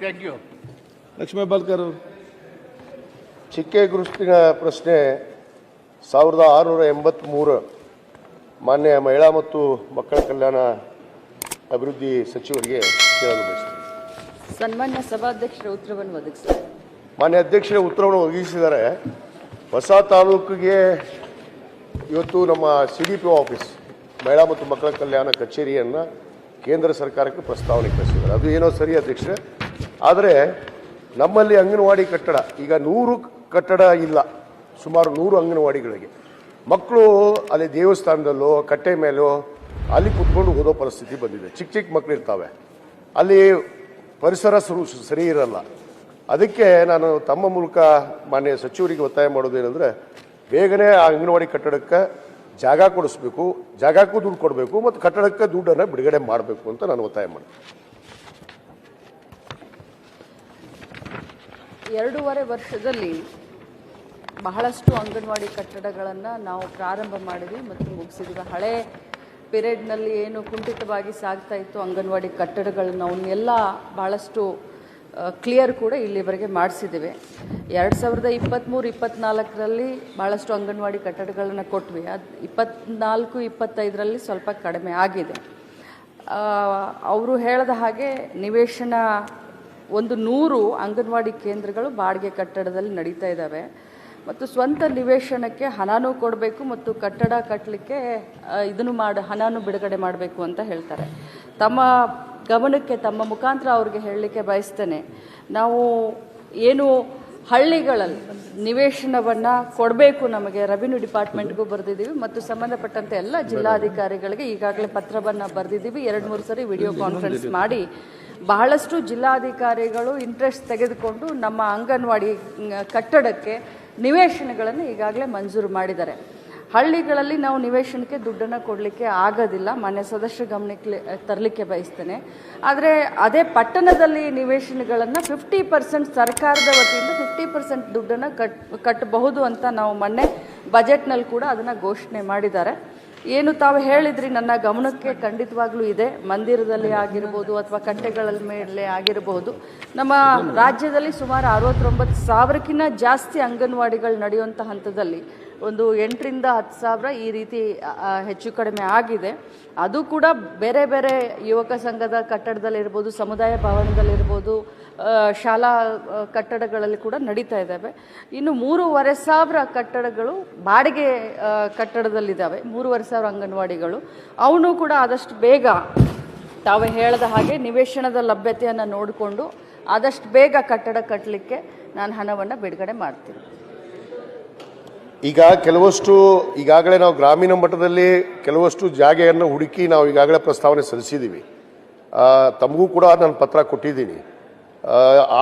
Thank you Lakshmi ಬಾಲ್ಕರ್ ಅವರು. ಚಿಕ್ಕೆ ಗುರುಸ್ತಿನ ಪ್ರಶ್ನೆ ಸಾವಿರದ ಆರುನೂರ ಎಂಬತ್ತ್ಮೂರು ಮಾನ್ಯ ಮಹಿಳಾ ಮತ್ತು ಮಕ್ಕಳ ಕಲ್ಯಾಣ ಅಭಿವೃದ್ಧಿ ಸಚಿವರಿಗೆ ಕೇಳಲು ಬಯಸ್ತೀನಿ. ಸನ್ಮಾನ್ಯ ಸಭಾಧ್ಯಕ್ಷರ ಉತ್ತರವನ್ನು ಒದಗಿಸ್ತಾರೆ. ಮಾನ್ಯ ಅಧ್ಯಕ್ಷರ ಉತ್ತರವನ್ನು ಒದಗಿಸಿದ್ದಾರೆ. ಹೊಸ ತಾಲೂಕಿಗೆ ಇವತ್ತು ನಮ್ಮ ಸಿ ಡಿ ಪಿ ಆಫೀಸ್ ಮಹಿಳಾ ಮತ್ತು ಮಕ್ಕಳ ಕಲ್ಯಾಣ ಕಚೇರಿಯನ್ನು ಕೇಂದ್ರ ಸರ್ಕಾರಕ್ಕೆ ಪ್ರಸ್ತಾವನೆ ಕಳಿಸಿದ್ದಾರೆ. ಅದು ಏನೋ ಸರಿ ಅಧ್ಯಕ್ಷರೇ. ಆದರೆ ನಮ್ಮಲ್ಲಿ ಅಂಗನವಾಡಿ ಕಟ್ಟಡ, ಈಗ ನೂರು ಕಟ್ಟಡ ಇಲ್ಲ. ಸುಮಾರು ನೂರು ಅಂಗನವಾಡಿಗಳಿಗೆ. ಮಕ್ಕಳು ಅಲ್ಲಿ ದೇವಸ್ಥಾನದಲ್ಲೋ, ಕಟ್ಟೆ ಮೇಲೋ, ಅಲ್ಲಿ ಕುತ್ಕೊಂಡು ಓದೋ ಪರಿಸ್ಥಿತಿ ಬಂದಿದೆ. ಚಿಕ್ಕ ಚಿಕ್ಕ ಮಕ್ಕಳು ಇರ್ತಾವೆ. ಅಲ್ಲಿ ಪರಿಸರ ಸುರು ಸರಿ ಇರಲ್ಲ. ಅದಕ್ಕೆ ನಾನು ತಮ್ಮ ಮೂಲಕ ಮಾನ್ಯ ಸಚಿವರಿಗೆ ಒತ್ತಾಯ ಮಾಡೋದೇನೆಂದರೆ, ಬೇಗನೆ ಆ ಅಂಗನವಾಡಿ ಕಟ್ಟಡಕ್ಕೆ ಜಾಗ ಕೊಡಿಸ್ಬೇಕು, ಜಾಗಕ್ಕೂ ದುಡ್ಡು ಕೊಡಬೇಕು ಮತ್ತು ಕಟ್ಟಡಕ್ಕೆ ದುಡ್ಡನ್ನು ಬಿಡುಗಡೆ ಮಾಡಬೇಕು ಅಂತ ನಾನು ಒತ್ತಾಯ ಮಾಡ್ತೀನಿ. ಎರಡೂವರೆ ವರ್ಷದಲ್ಲಿ ಬಹಳಷ್ಟು ಅಂಗನವಾಡಿ ಕಟ್ಟಡಗಳನ್ನು ನಾವು ಪ್ರಾರಂಭ ಮಾಡಿದ್ವಿ ಮತ್ತು ಮುಗಿಸಿದ್ವಿ. ಹಳೆ ಪಿರಿಯಡ್ನಲ್ಲಿ ಏನು ಕುಂಠಿತವಾಗಿ ಸಾಗ್ತಾ ಇತ್ತು ಅಂಗನವಾಡಿ ಕಟ್ಟಡಗಳನ್ನು, ಅವನ್ನೆಲ್ಲ ಭಾಳಷ್ಟು ಕ್ಲಿಯರ್ ಕೂಡ ಇಲ್ಲಿವರೆಗೆ ಮಾಡಿಸಿದ್ದೀವಿ ಎರಡು ಸಾವಿರದ ಇಪ್ಪತ್ತ್ಮೂರು ಇಪ್ಪತ್ತ್ನಾಲ್ಕರಲ್ಲಿ ಭಾಳಷ್ಟು ಅಂಗನವಾಡಿ ಕಟ್ಟಡಗಳನ್ನು ಕೊಟ್ವಿ. ಅದು ಇಪ್ಪತ್ನಾಲ್ಕು, ಇಪ್ಪತ್ತೈದರಲ್ಲಿ ಸ್ವಲ್ಪ ಕಡಿಮೆ ಆಗಿದೆ. ಅವರು ಹೇಳಿದ ಹಾಗೆ ನಿವೇಶನ ಒಂದು ನೂರು ಅಂಗನವಾಡಿ ಕೇಂದ್ರಗಳು ಬಾಡಿಗೆ ಕಟ್ಟಡದಲ್ಲಿ ನಡೀತಾ ಇದ್ದಾವೆ ಮತ್ತು ಸ್ವಂತ ನಿವೇಶನಕ್ಕೆ ಹಣನೂ ಕೊಡಬೇಕು ಮತ್ತು ಕಟ್ಟಡ ಕಟ್ಟಲಿಕ್ಕೆ ಇದನ್ನು ಮಾಡಿ, ಹಣನೂ ಬಿಡುಗಡೆ ಮಾಡಬೇಕು ಅಂತ ಹೇಳ್ತಾರೆ. ತಮ್ಮ ಗಮನಕ್ಕೆ ತಮ್ಮ ಮುಖಾಂತರ ಅವ್ರಿಗೆ ಹೇಳಲಿಕ್ಕೆ ಬಯಸ್ತೇನೆ. ನಾವು ಏನು ಹಳ್ಳಿಗಳಲ್ಲಿ ನಿವೇಶನವನ್ನು ಕೊಡಬೇಕು ನಮಗೆ ರೆವಿನ್ಯೂ ಡಿಪಾರ್ಟ್ಮೆಂಟ್ಗೂ ಬರೆದಿದ್ದೀವಿ ಮತ್ತು ಸಂಬಂಧಪಟ್ಟಂತೆ ಎಲ್ಲ ಜಿಲ್ಲಾಧಿಕಾರಿಗಳಿಗೆ ಈಗಾಗಲೇ ಪತ್ರವನ್ನು ಬರೆದಿದ್ದೀವಿ. ಎರಡು ಮೂರು ಸರಿ ವಿಡಿಯೋ ಕಾನ್ಫರೆನ್ಸ್ ಮಾಡಿ ಬಹಳಷ್ಟು ಜಿಲ್ಲಾಧಿಕಾರಿಗಳು ಇಂಟ್ರೆಸ್ಟ್ ತೆಗೆದುಕೊಂಡು ನಮ್ಮ ಅಂಗನವಾಡಿ ಕಟ್ಟಡಕ್ಕೆ ನಿವೇಶನಗಳನ್ನು ಈಗಾಗಲೇ ಮಂಜೂರು ಮಾಡಿದ್ದಾರೆ. ಹಳ್ಳಿಗಳಲ್ಲಿ ನಾವು ನಿವೇಶನಕ್ಕೆ ದುಡ್ಡನ್ನು ಕೊಡಲಿಕ್ಕೆ ಆಗೋದಿಲ್ಲ. ಮನೆ ಸದಸ್ಯ ಗಮನಕ್ಕೆ ತರಲಿಕ್ಕೆ ಬಯಸ್ತೇನೆ. ಆದರೆ ಅದೇ ಪಟ್ಟಣದಲ್ಲಿ ನಿವೇಶನಗಳನ್ನು ಫಿಫ್ಟಿ ಪರ್ಸೆಂಟ್ ಸರ್ಕಾರದ ವತಿಯಿಂದ ಫಿಫ್ಟಿ ಪರ್ಸೆಂಟ್ ದುಡ್ಡನ್ನು ಕಟ್, ಕಟ್ಟಬಹುದು ಅಂತ ನಾವು ಮೊನ್ನೆ ಬಜೆಟ್ನಲ್ಲಿ ಕೂಡ ಅದನ್ನು ಘೋಷಣೆ ಮಾಡಿದ್ದಾರೆ. ಏನು ತಾವು ಹೇಳಿದ್ರಿ, ನನ್ನ ಗಮನಕ್ಕೆ ಖಂಡಿತವಾಗ್ಲೂ ಇದೆ. ಮಂದಿರದಲ್ಲಿ ಆಗಿರ್ಬೋದು ಅಥವಾ ಕಟ್ಟೆಗಳ ಮೇಲೆ ಆಗಿರಬಹುದು ನಮ್ಮ ರಾಜ್ಯದಲ್ಲಿ ಸುಮಾರು ಅರವತ್ತೊಂಬತ್ತು ಸಾವಿರಕ್ಕಿಂತ ಜಾಸ್ತಿ ಅಂಗನವಾಡಿಗಳು ನಡೆಯುವಂಥ ಹಂತದಲ್ಲಿ ಒಂದು ಎಂಟರಿಂದ ಹತ್ತು ಸಾವಿರ ಈ ರೀತಿ ಹೆಚ್ಚು ಕಡಿಮೆ ಆಗಿದೆ. ಅದು ಕೂಡ ಬೇರೆ ಬೇರೆ ಯುವಕ ಸಂಘದ ಕಟ್ಟಡದಲ್ಲಿರ್ಬೋದು, ಸಮುದಾಯ ಭವನದಲ್ಲಿರ್ಬೋದು ಶಾಲಾ ಕಟ್ಟಡಗಳಲ್ಲಿ ಕೂಡ ನಡೀತಾ ಇದ್ದಾವೆ. ಇನ್ನು ಮೂರುವರೆ ಸಾವಿರ ಕಟ್ಟಡಗಳು ಬಾಡಿಗೆ ಕಟ್ಟಡದಲ್ಲಿದ್ದಾವೆ. ಮೂರುವರೆ ಸಾವಿರ ಅಂಗನವಾಡಿಗಳು. ಅವನು ಕೂಡ ಆದಷ್ಟು ಬೇಗ, ತಾವು ಹೇಳಿದ ಹಾಗೆ ನಿವೇಶನದ ಲಭ್ಯತೆಯನ್ನು ನೋಡಿಕೊಂಡು ಆದಷ್ಟು ಬೇಗ ಕಟ್ಟಡ ಕಟ್ಟಲಿಕ್ಕೆ ನಾನು ಹಣವನ್ನು ಬಿಡುಗಡೆ ಮಾಡ್ತೀನಿ. ಈಗ ಕೆಲವಷ್ಟು ಈಗಾಗಲೇ ನಾವು ಗ್ರಾಮೀಣ ಮಟ್ಟದಲ್ಲಿ ಕೆಲವಷ್ಟು ಜಾಗೆಯನ್ನು ಹುಡುಕಿ ನಾವು ಈಗಾಗಲೇ ಪ್ರಸ್ತಾವನೆ ಸಲ್ಲಿಸಿದ್ದೀವಿ. ತಮಗೂ ಕೂಡ ನಾನು ಪತ್ರ ಕೊಟ್ಟಿದ್ದೀನಿ.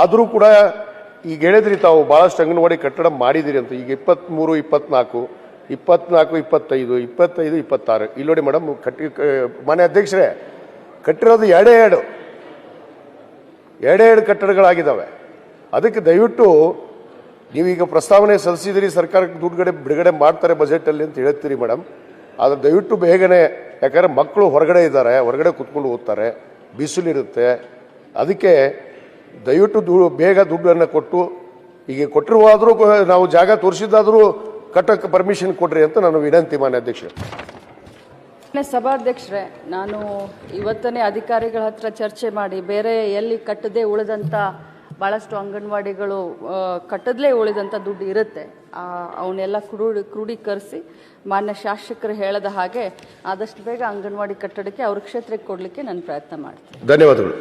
ಆದರೂ ಕೂಡ ಈಗ ಹೇಳಿದ್ರಿ ತಾವು ಭಾಳಷ್ಟು ಅಂಗನವಾಡಿ ಕಟ್ಟಡ ಮಾಡಿದ್ದೀರಿ ಅಂತ. ಈಗ ಇಪ್ಪತ್ತ್ಮೂರು ಇಪ್ಪತ್ನಾಲ್ಕು ಇಪ್ಪತ್ನಾಲ್ಕು ಇಪ್ಪತ್ತೈದು ಇಪ್ಪತ್ತೈದು, ಇಪ್ಪತ್ತಾರು. ಇಲ್ಲಿ ನೋಡಿ ಮೇಡಮ್, ಕಟ್ಟಿ ಮನೆ ಅಧ್ಯಕ್ಷರೇ, ಕಟ್ಟಿರೋದು ಎರಡೇ ಎರಡು. ಎರಡೇ ಎರಡು ಕಟ್ಟಡಗಳಾಗಿದ್ದಾವೆ. ಅದಕ್ಕೆ ದಯವಿಟ್ಟು ನೀವೀಗ ಪ್ರಸ್ತಾವನೆ ಸಲ್ಲಿಸಿದಿರಿ, ಸರ್ಕಾರಕ್ಕೆ ದುಡ್ಡುಗಡೆ ಬಿಡುಗಡೆ ಮಾಡ್ತಾರೆ ಬಜೆಟಲ್ಲಿ ಅಂತ ಹೇಳ್ತೀರಿ ಮೇಡಮ್. ಆದರೆ ದಯವಿಟ್ಟು ಬೇಗನೆ, ಯಾಕಂದರೆ ಮಕ್ಕಳು ಹೊರಗಡೆ ಇದ್ದಾರೆ, ಹೊರಗಡೆ ಕೂತ್ಕೊಂಡು ಓದ್ತಾರೆ, ಬಿಸಿಲಿರುತ್ತೆ. ಅದಕ್ಕೆ ದಯವಿಟ್ಟು ದು ಬೇಗ ದುಡ್ಡನ್ನು ಕೊಟ್ಟು ಈಗ ಕೊಟ್ಟಿರುವಾದರೂ ನಾವು ಜಾಗ ತೋರಿಸಿದ್ದಾದರೂ ಕಟ್ಟಕ್ಕೆ ಪರ್ಮಿಷನ್ ಕೊಡ್ರಿ ಅಂತ ನಾನು ವಿನಂತಿ ಮಾನ್ಯ ಅಧ್ಯಕ್ಷ ಸಭಾಧ್ಯಕ್ಷರೇ, ನಾನು ಇವತ್ತನೇ ಅಧಿಕಾರಿಗಳ ಹತ್ರ ಚರ್ಚೆ ಮಾಡಿ, ಬೇರೆ ಎಲ್ಲಿ ಕಟ್ಟದೆ ಉಳಿದಂಥ ಭಾಳಷ್ಟು ಅಂಗನವಾಡಿಗಳು ಕಟ್ಟದಲೇ ಉಳಿದಂಥ ದುಡ್ಡು ಇರುತ್ತೆ. ಅವನ್ನೆಲ್ಲ ಕ್ರೂಡಿ ಕ್ರೂಢೀಕರಿಸಿ ಮಾನ್ಯ ಶಾಸಕರು ಹೇಳದ ಹಾಗೆ ಆದಷ್ಟು ಬೇಗ ಅಂಗನವಾಡಿ ಕಟ್ಟಡಕ್ಕೆ ಅವ್ರ ಕ್ಷೇತ್ರಕ್ಕೆ ಕೊಡಲಿಕ್ಕೆ ನಾನು ಪ್ರಯತ್ನ ಮಾಡ್ತೀನಿ. ಧನ್ಯವಾದಗಳು.